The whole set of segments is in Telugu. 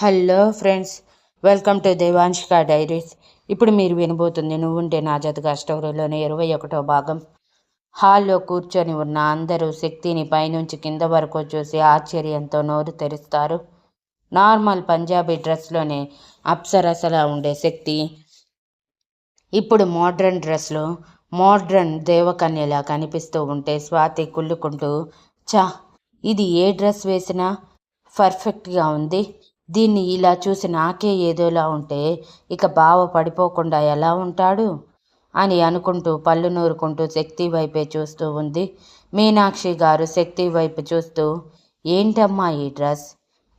Hello friends welcome to Devanshika diaries. ఇప్పుడు మీరు వినబోతుంది నువ్వుంటే నా జతగా స్టోరీలోని ఇరవై ఒకటో భాగం. హాల్లో కూర్చొని ఉన్న అందరూ శక్తిని పైనుంచి కింద వరకు చూసి ఆశ్చర్యంతో నోరు తెరుస్తారు. నార్మల్ పంజాబీ డ్రెస్లోనే అప్సరసలా ఉండే శక్తి. ఇప్పుడు మోడ్రన్ డ్రెస్లో మోడ్రన్ దేవకన్యలా కనిపిస్తూ ఉంటే స్వాతి కుళ్ళుకుంటూ చా ఇది ఏ డ్రెస్ వేసినా పర్ఫెక్ట్గా ఉంది. దీన్ని ఇలా చూసి నాకే ఏదోలా ఉంటే ఇక బావ పడిపోకుండా ఎలా ఉంటాడు? అని అనుకుంటూ పళ్ళు నూరుకుంటూ శక్తి వైపే చూస్తూ ఉంది. మీనాక్షి గారు శక్తి వైపు చూస్తూ ఏంటమ్మా ఈ డ్రెస్?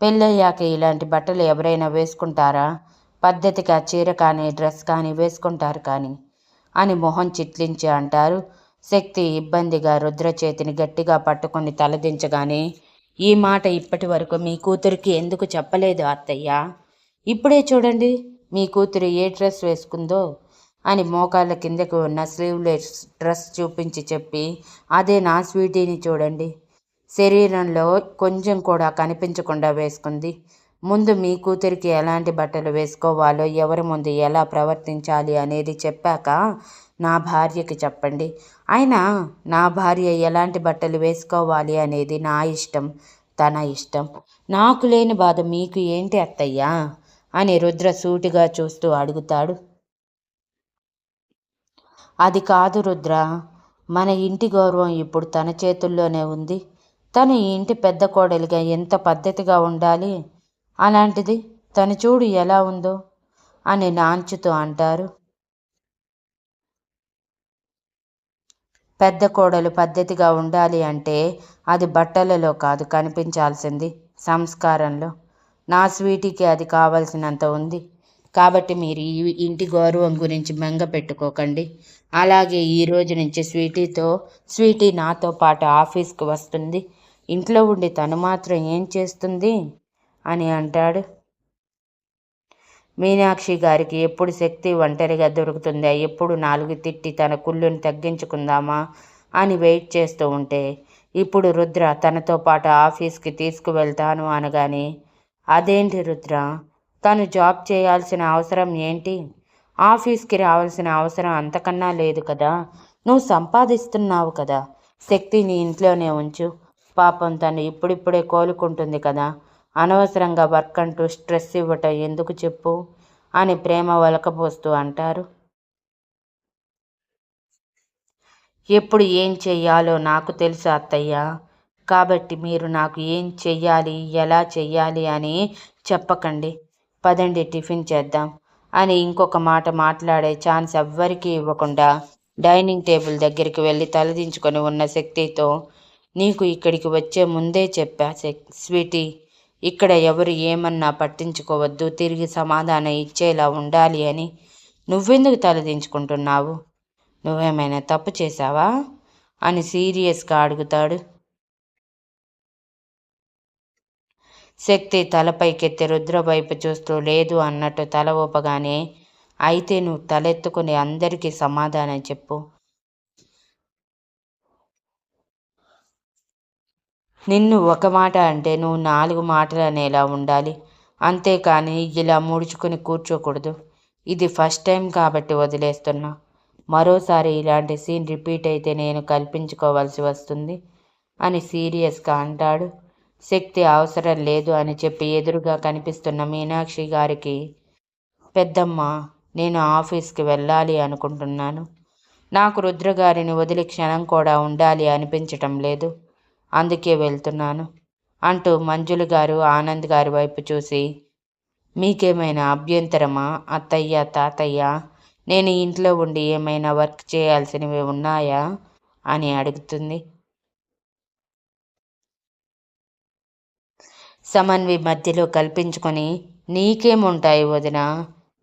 పెళ్ళయ్యాక ఇలాంటి బట్టలు ఎవరైనా వేసుకుంటారా? పద్ధతిగా చీర కానీ డ్రెస్ కానీ వేసుకుంటారు కానీ అని మొహం చిట్లించి అంటారు. శక్తి ఇబ్బందిగా రుద్ర చేతిని గట్టిగా పట్టుకొని తలదించగానే ఈ మాట ఇప్పటి వరకు మీ కూతురికి ఎందుకు చెప్పలేదు అత్తయ్య? ఇప్పుడే చూడండి మీ కూతురు ఏ డ్రెస్ వేసుకుందో అని మోకాళ్ళ కిందకు ఉన్న స్లీవ్లెస్ డ్రెస్ చూపించి చెప్పి అదే నా స్వీటీని చూడండి. శరీరంలో కొంచెం కూడా కనిపించకుండా వేసుకుంది. ముందు మీ కూతురికి ఎలాంటి బట్టలు వేసుకోవాలో ఎవరి ముందు ఎలా ప్రవర్తించాలి అనేది చెప్పాక నా భార్యకి చెప్పండి. అయినా నా భార్య ఎలాంటి బట్టలు వేసుకోవాలి అనేది నా ఇష్టం తన ఇష్టం. నాకు లేని బాధ మీకు ఏంటి అత్తయ్యా? అని రుద్ర సూటిగా చూస్తూ అడుగుతాడు. అది కాదు రుద్ర మన ఇంటి గౌరవం ఇప్పుడు తన చేతుల్లోనే ఉంది. తను ఈ ఇంటి పెద్ద కోడలిగా ఎంత పద్ధతిగా ఉండాలి? అలాంటిది తను చూడు ఎలా ఉందో అని నాంచుతూ అంటారు. పెద్ద కోడలు పద్ధతిగా ఉండాలి అంటే అది బట్టలలో కాదు కనిపించాల్సింది సంస్కారంలో. నా స్వీటీకి అది కావలసినంత ఉంది. కాబట్టి మీరు ఈ ఇంటి గౌరవం గురించి మెంగ పెట్టుకోకండి. అలాగే ఈ రోజు నుంచి స్వీటీతో స్వీటీ నాతో పాటు ఆఫీస్కి వస్తుంది. ఇంట్లో ఉండి తను మాత్రం ఏం చేస్తుంది? అని అంటాడు. మీనాక్షి గారికి ఎప్పుడు శక్తి ఒంటరిగా దొరుకుతుందా? ఎప్పుడు నాలుగు తిట్టి తన కుళ్ళుని తగ్గించుకుందామా? అని వెయిట్ చేస్తూ ఉంటే ఇప్పుడు రుద్ర తనతో పాటు ఆఫీస్కి తీసుకువెళ్తాను అనగానే అదేంటి రుద్ర? తను జాబ్ చేయాల్సిన అవసరం ఏంటి? ఆఫీస్కి రావాల్సిన అవసరం అంతకన్నా లేదు కదా? నువ్వు సంపాదిస్తున్నావు కదా? శక్తిని ఇంట్లోనే ఉంచు. పాపం తను ఇప్పుడిప్పుడే కోలుకుంటుంది కదా? అనవసరంగా వర్క్ అంటూ స్ట్రెస్ ఇవ్వటం ఎందుకు చెప్పు? అని ప్రేమ వలకపోస్తూ అంటారు. ఎప్పుడు ఏం చెయ్యాలో నాకు తెలుసు అత్తయ్య. కాబట్టి మీరు నాకు ఏం చెయ్యాలి ఎలా చెయ్యాలి అని చెప్పకండి. పదండి టిఫిన్ చేద్దాం అని ఇంకొక మాట మాట్లాడే ఛాన్స్ ఎవ్వరికీ ఇవ్వకుండా డైనింగ్ టేబుల్ దగ్గరికి వెళ్ళి తలదించుకొని ఉన్న శక్తితో నీకు ఇక్కడికి వచ్చే ముందే చెప్పా స్వీటీ. ఇక్కడ ఎవరు ఏమన్నా పట్టించుకోవద్దు తిరిగి సమాధానం ఇచ్చేలా ఉండాలి అని నువ్వెందుకు తలదించుకుంటున్నావు నువ్వేమైనా తప్పు చేశావా? అని సీరియస్గా అడుగుతాడు. శక్తి తలపైకెత్తి రుద్ర వైపు చూస్తూ లేదు అన్నట్టు తల ఊపగానే అయితే నువ్వు తలెత్తుకుని అందరికీ సమాధానం చెప్పు. నిన్ను ఒక మాట అంటే నువ్వు నాలుగు మాటలు అనేలా ఉండాలి. అంతేకాని ఇలా ముడుచుకుని కూర్చోకూడదు. ఇది ఫస్ట్ టైం కాబట్టి వదిలేస్తున్నా. మరోసారి ఇలాంటి సీన్ రిపీట్ అయితే నేను కల్పించుకోవాల్సి వస్తుంది అని సీరియస్గా అంటాడు. శక్తి అవసరం లేదు అని చెప్పి ఎదురుగా కనిపిస్తున్న మీనాక్షి గారికి పెద్దమ్మ నేను ఆఫీస్కి వెళ్ళాలి అనుకుంటున్నాను. నాకు రుద్రగారిని వదిలి క్షణం కూడా ఉండాలి అనిపించటం లేదు. అందుకే వెళ్తున్నాను అంటూ మంజులు గారు ఆనంద్ గారి వైపు చూసి. మీకేమైనా అభ్యంతరమా? అత్తయ్య తాతయ్య నేను ఇంట్లో ఉండి ఏమైనా వర్క్ చేయాల్సినవి ఉన్నాయా? అని అడుగుతుంది. సమన్వి మధ్యలో కల్పించుకొని నీకేముంటాయి వదిన?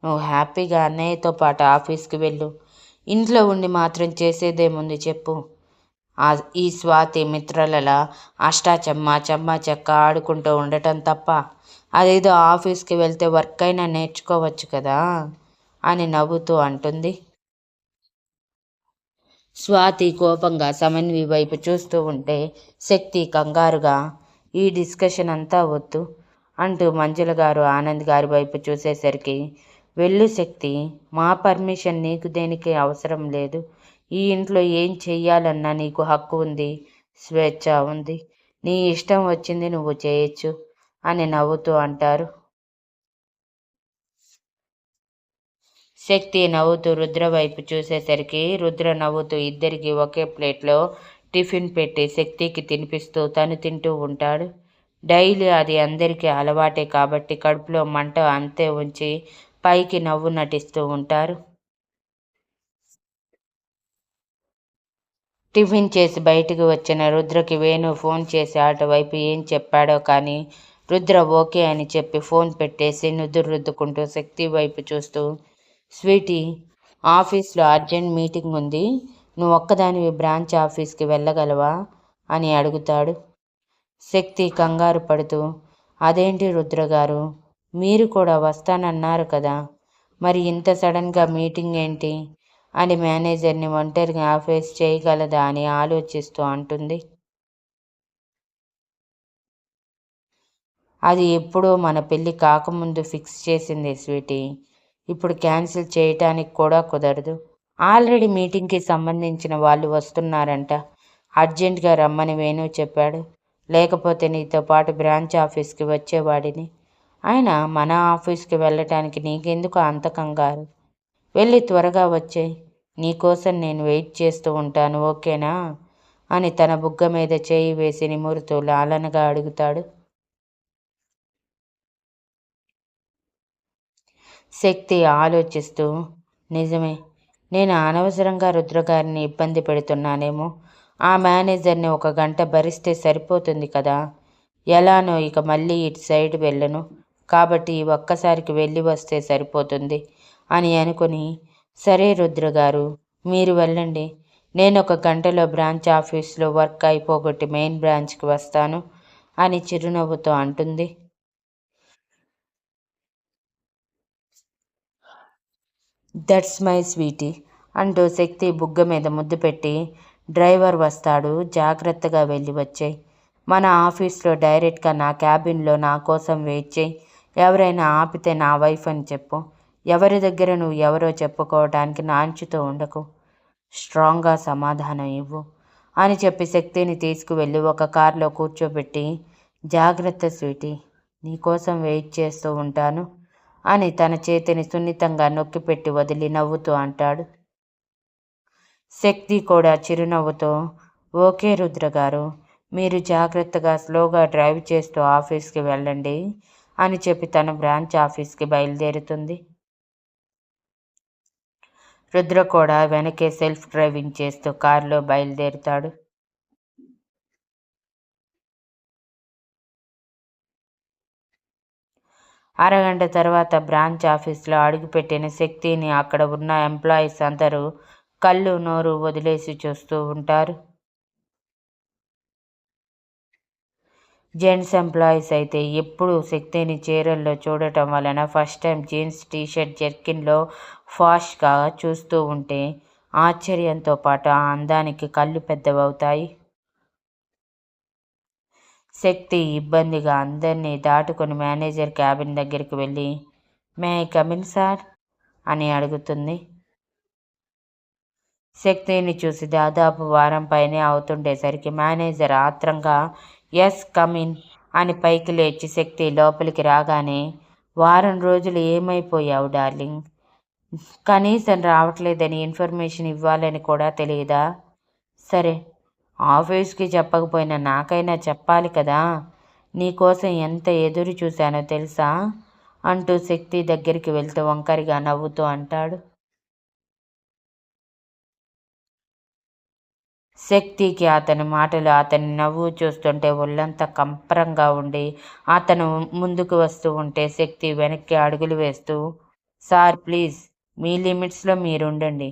నువ్వు హ్యాపీగా అన్నయ్యతో పాటు ఆఫీస్కి వెళ్ళు. ఇంట్లో ఉండి మాత్రం చేసేదేముంది చెప్పు. ఈ స్వాతి మిత్రులలా అష్టాచమ్మ చెమ్మ చెక్క ఆడుకుంటూ ఉండటం తప్ప అదేదో ఆఫీస్కి వెళ్తే వర్క్ అయినా నేర్చుకోవచ్చు కదా అని నవ్వుతూ అంటుంది. స్వాతి కోపంగా సమన్వి వైపు చూస్తూ ఉంటే శక్తి కంగారుగా ఈ డిస్కషన్ అంతా వద్దు అంటూ మంజుల గారు ఆనంద్ గారి వైపు చూసేసరికి వెళ్ళు శక్తి మా పర్మిషన్ నీకు దేనికి అవసరం లేదు. ఈ ఇంట్లో ఏం చెయ్యాలన్నా నీకు హక్కు ఉంది స్వేచ్ఛ ఉంది. నీ ఇష్టం వచ్చింది నువ్వు చేయొచ్చు అని నవ్వుతూ అంటారు. శక్తి నవ్వుతూ రుద్ర వైపు చూసేసరికి రుద్ర నవ్వుతూ ఇద్దరికి ఒకే ప్లేట్లో టిఫిన్ పెట్టి శక్తికి తినిపిస్తూ తను తింటూ ఉంటాడు. డైలీ అది అందరికీ అలవాటే కాబట్టి కడుపులో మంట అంతే ఉంచి పైకి నవ్వు నటిస్తూ ఉంటారు. టిఫిన్ చేసి బయటికి వచ్చిన రుద్రకి వేణు ఫోన్ చేసి అటువైపు ఏం చెప్పాడో కానీ రుద్ర ఓకే అని చెప్పి ఫోన్ పెట్టేసి నుదురు రుద్దుకుంటూ శక్తి వైపు చూస్తూ స్వీటీ ఆఫీస్లో అర్జెంట్ మీటింగ్ ఉంది. నువ్వు ఒక్కదానివి బ్రాంచ్ ఆఫీస్కి వెళ్ళగలవా? అని అడుగుతాడు. శక్తి కంగారు పడుతూ అదేంటి రుద్ర గారు? మీరు కూడా వస్తానన్నారు కదా. మరి ఇంత సడన్గా మీటింగ్ ఏంటి? అని మేనేజర్ని ఒంటరిగా ఫేస్ చేయగలదా అని ఆలోచిస్తూ అంటుంది. అది ఎప్పుడో మన పెళ్ళి కాకముందు ఫిక్స్ చేసింది స్వీటీ. ఇప్పుడు క్యాన్సిల్ చేయటానికి కూడా కుదరదు. ఆల్రెడీ మీటింగ్కి సంబంధించిన వాళ్ళు వస్తున్నారంట. అర్జెంటుగా రమ్మని వేణు చెప్పాడు. లేకపోతే నీతో పాటు బ్రాంచ్ ఆఫీస్కి వచ్చేవాడిని. ఆయన మన ఆఫీస్కి వెళ్ళటానికి నీకెందుకు అంత కంగారు? వెళ్ళి త్వరగా వచ్చేయి. నీకోసం నేను వెయిట్ చేస్తూ ఉంటాను ఓకేనా? అని తన బుగ్గ మీద చేయి వేసి నిమురుతూ లాలనగా అడుగుతాడు. శక్తి ఆలోచిస్తూ నిజమే నేను అనవసరంగా రుద్రగారిని ఇబ్బంది పెడుతున్నానేమో. ఆ మేనేజర్ని ఒక గంట భరిస్తే సరిపోతుంది కదా. ఎలానో ఇక మళ్ళీ ఇటు సైడ్ వెళ్ళను. కాబట్టి ఈ ఒక్కసారికి వెళ్ళి వస్తే సరిపోతుంది అని అనుకుని సరే రుద్రగారు మీరు వెళ్ళండి. నేను ఒక గంటలో బ్రాంచ్ ఆఫీస్లో వర్క్ అయిపోగొట్టి మెయిన్ బ్రాంచ్కి వస్తాను అని చిరునవ్వుతో అంటుంది. దట్స్ మై స్వీటీ అంటూ శక్తి బుగ్గ మీద ముద్దు పెట్టి డ్రైవర్ వస్తాడు జాగ్రత్తగా వెళ్ళి వచ్చాయి. మన ఆఫీస్లో డైరెక్ట్గా నా క్యాబిన్లో నా కోసం వెయిట్ చేయి. ఎవరైనా ఆపితే నా వైఫ్ అని చెప్పు. ఎవరి దగ్గర నువ్వు ఎవరో చెప్పుకోవటానికి నాంచుతూ ఉండకు. స్ట్రాంగ్గా సమాధానం ఇవ్వు అని చెప్పి శక్తిని తీసుకువెళ్ళి ఒక కారులో కూర్చోబెట్టి జాగ్రత్త స్వీటీ నీకోసం వెయిట్ చేస్తూ ఉంటాను అని తన చేతిని సున్నితంగా నొక్కిపెట్టి వదిలి నవ్వుతూ అంటాడు. శక్తి కూడా చిరునవ్వుతో ఓకే రుద్ర గారు మీరు జాగ్రత్తగా స్లోగా డ్రైవ్ చేస్తూ ఆఫీస్కి వెళ్ళండి అని చెప్పి తన బ్రాంచ్ ఆఫీస్కి బయలుదేరుతుంది. రుద్ర కూడా వెనకే సెల్ఫ్ డ్రైవింగ్ చేస్తూ కారులో బయలుదేరుతాడు. అరగంట తర్వాత బ్రాంచ్ ఆఫీస్లో అడుగుపెట్టిన శక్తిని అక్కడ ఉన్న ఎంప్లాయీస్ అందరూ కళ్ళు నోరు వదిలేసి చూస్తూ ఉంటారు. జెంట్స్ ఎంప్లాయీస్ అయితే ఎప్పుడు శక్తిని చీరల్లో చూడటం వలన first time jeans T shirt జర్కిన్లో ఫాష్గా చూస్తూ ఉంటే ఆశ్చర్యంతో పాటు ఆ అందానికి కళ్ళు పెద్దవవుతాయి. శక్తి ఇబ్బందిగా అందరినీ దాటుకొని మేనేజర్ క్యాబిన్ దగ్గరికి వెళ్ళి మే కమిన్ సార్ అని అడుగుతుంది. శక్తిని చూసి దాదాపు వారం పైనే అవుతుండేసరికి మేనేజర్ ఆత్రంగా ఎస్ కమిన్ అని పైకి లేచి శక్తి లోపలికి రాగానే వారం రోజులు ఏమైపోయావు డార్లింగ్? కనీసం రావట్లేదని ఇన్ఫర్మేషన్ ఇవ్వాలని కూడా తెలియదా? సరే ఆఫీస్కి చెప్పకపోయినా నాకైనా చెప్పాలి కదా? నీకోసం ఎంత ఎదురు చూశానో తెలుసా? అంటూ శక్తి దగ్గరికి వెళ్తూ వంకరిగా నవ్వుతూ అంటాడు. శక్తికి అతని మాటలు అతని నవ్వు చూస్తుంటే ఒళ్ళంతా కంపరంగా ఉండి అతను ముందుకు వస్తూ ఉంటే శక్తి వెనక్కి అడుగులు వేస్తూ సార్ ప్లీజ్ మీ లిమిట్స్లో మీరుండండి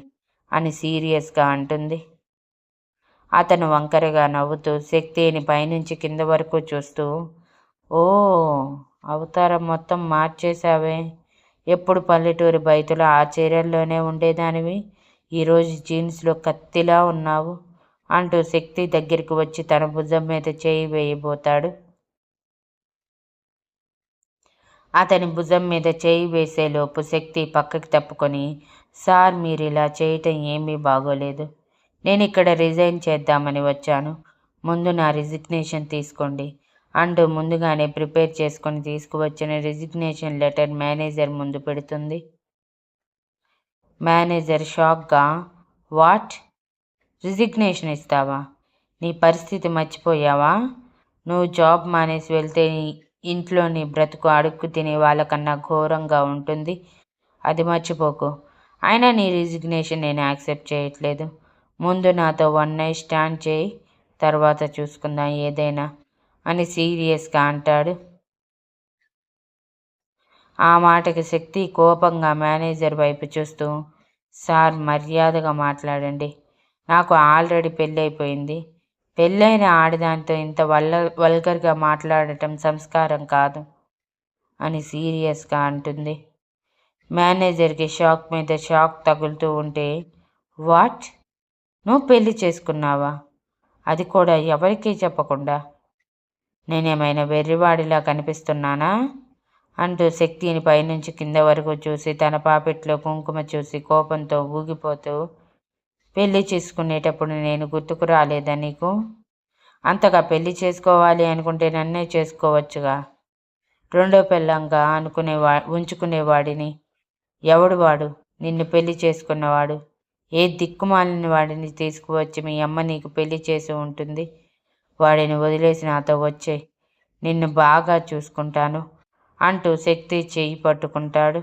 అని సీరియస్గా అంటుంది. అతను వంకరగా నవ్వుతూ శక్తిని పైనుంచి కింద వరకు చూస్తూ ఓ అవతారం మొత్తం మార్చేశావే. ఎప్పుడు పల్లెటూరి బయతులు ఆ చీరల్లోనే ఉండేదానివి ఈరోజు జీన్స్లో కత్తిలా ఉన్నావు. అంటూ శక్తి దగ్గరికి వచ్చి తన భుజం మీద చేయి వేయబోతాడు. అతని భుజం మీద చేయి వేసేలోపు శక్తి పక్కకి తప్పుకొని సార్ మీరు ఇలా చేయటం ఏమీ బాగోలేదు. నేను ఇక్కడ రిజైన్ చేద్దామని వచ్చాను. ముందు నా రిజిగ్నేషన్ తీసుకోండి అంటూ ముందుగానే ప్రిపేర్ చేసుకొని తీసుకువచ్చిన రిజిగ్నేషన్ లెటర్ మేనేజర్ ముందు పెడుతుంది. Manager షాక్గా what? రిజిగ్నేషన్ ఇస్తావా? నీ పరిస్థితి మర్చిపోయావా? నువ్వు జాబ్ మానేసి వెళ్తే ఇంట్లో నీ బ్రతుకు అడుక్కు తినే వాళ్ళకన్నా ఘోరంగా ఉంటుంది. అది మర్చిపోకు. అయినా నీ రిజిగ్నేషన్ నేను యాక్సెప్ట్ చేయట్లేదు. ముందు నాతో వన్ నైట్ స్టాండ్ చేయి తర్వాత చూసుకుందాం ఏదైనా అని సీరియస్గా అంటాడు. ఆ మాటకి శక్తి కోపంగా మేనేజర్ వైపు చూస్తూ సార్ మర్యాదగా మాట్లాడండి. నాకు ఆల్రెడీ పెళ్ళైపోయింది. పెళ్ళైన ఆడదాంతో ఇంత వల్ల వల్గర్గా మాట్లాడటం సంస్కారం కాదు అని సీరియస్గా అంటుంది. మేనేజర్కి షాక్ మీద షాక్ తగులుతూ ఉంటే వాట్? నువ్వు పెళ్ళి చేసుకున్నావా? అది కూడా ఎవరికీ చెప్పకుండా. నేనేమైనా వెర్రివాడిలా కనిపిస్తున్నానా? అంటూ శక్తిని పైనుంచి కింద వరకు చూసి తన పాపెట్లో కుంకుమ చూసి కోపంతో ఊగిపోతూ పెళ్ళి చేసుకునేటప్పుడు నేను గుర్తుకు రాలేదా నీకు? అంతగా పెళ్ళి చేసుకోవాలి అనుకుంటే నన్నే చేసుకోవచ్చుగా. రెండో పెళ్ళంగా అనుకునేవా ఉంచుకునేవాడిని. ఎవడు వాడు? నిన్ను పెళ్ళి చేసుకున్నవాడు. ఏ దిక్కుమాలిన వాడిని తీసుకువచ్చి మీ అమ్మ నీకు పెళ్ళి చేసి ఉంటుంది? వాడిని వదిలేసి నాతో వచ్చే. నిన్ను బాగా చూసుకుంటాను అంటూ శక్తి చేయి పట్టుకుంటాడు.